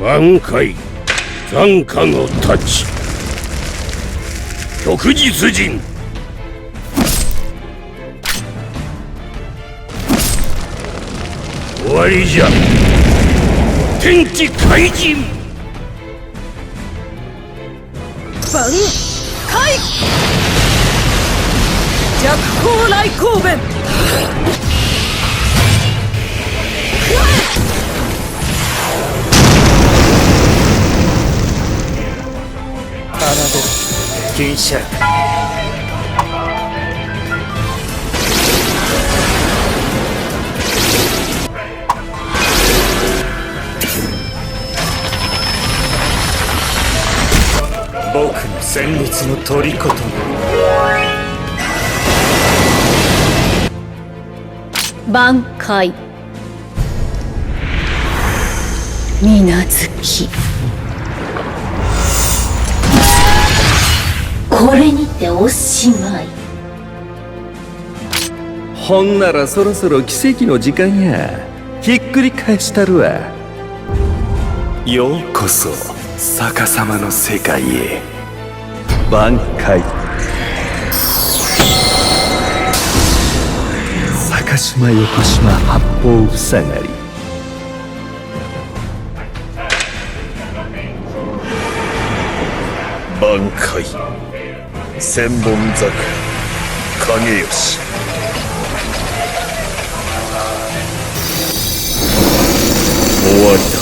挽回残火の太刀。旭日陣終わりじゃ。天地開人。挽回弱光来光弁。銀シャラ僕の旋律の虜と。な挽回。水無月これにておしまい。ほんならそろそろ奇跡の時間や。ひっくり返したるわ。ようこそ逆さまの世界へ。挽回。坂島横島八方塞がり。挽回千本桜。影吉。終わりだ。